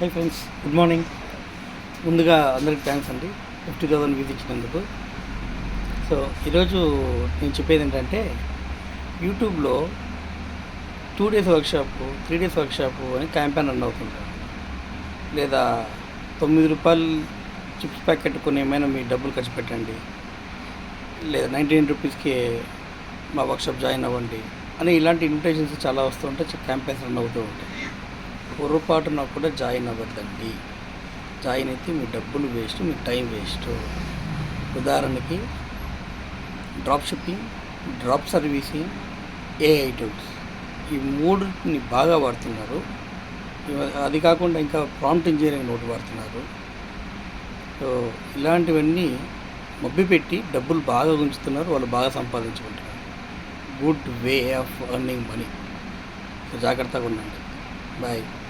Hi friends good morning ముందుగా అందరికి thanks అండి. ఫిఫ్టీ థౌసండ్ విధించినందుకు సో ఈరోజు నేను చెప్పేది ఏంటంటే యూట్యూబ్లో two days workshop three days workshop అని క్యాంపెయిన్ రన్ అవుతుంది. లేదా తొమ్మిది రూపాయలు చిప్స్ ప్యాకెట్ కొని ఏమైనా మీ డబ్బులు ఖర్చు పెట్టండి. లేదా నైంటీ రూపీస్కి మా వర్క్షాప్ జాయిన్ అవ్వండి. అని ఇలాంటి ఇన్విటేషన్స్ చాలా వస్తూ ఉంటాయి క్యాంపెయిన్స్ రన్ అవుతూ ఉంటాయి. పొరపాటున కూడా జాయిన్ అవ్వద్దండి. జాయిన్ అయితే మీ డబ్బులు వేస్ట్ మీ టైం వేస్ట్. ఉదాహరణకి drop shipping drop servicing AI tools. ఈ మూడుని బాగా వాడుతున్నారు. అది కాకుండా ఇంకా ప్రాంప్ట్ ఇంజనీరింగ్ నోట్ వాడుతున్నారు. సో ఇలాంటివన్నీ మబ్బి పెట్టి డబ్బులు బాగా ఉంచుతున్నారు వాళ్ళు బాగా సంపాదించుకుంటున్నారు. Good way of earning money. జాగ్రత్తగా ఉండండి. 卖。